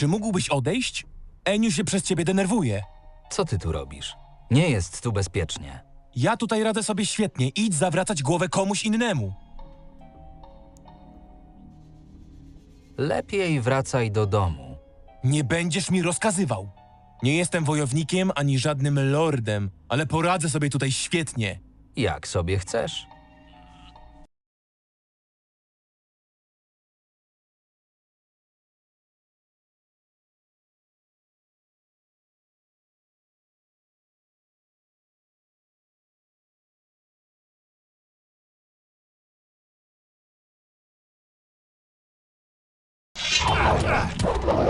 Czy mógłbyś odejść? Eniu się przez ciebie denerwuje. Co ty tu robisz? Nie jest tu bezpiecznie. Ja tutaj radzę sobie świetnie. Idź zawracać głowę komuś innemu. Lepiej wracaj do domu. Nie będziesz mi rozkazywał. Nie jestem wojownikiem ani żadnym lordem, ale poradzę sobie tutaj świetnie. Jak sobie chcesz. Ah!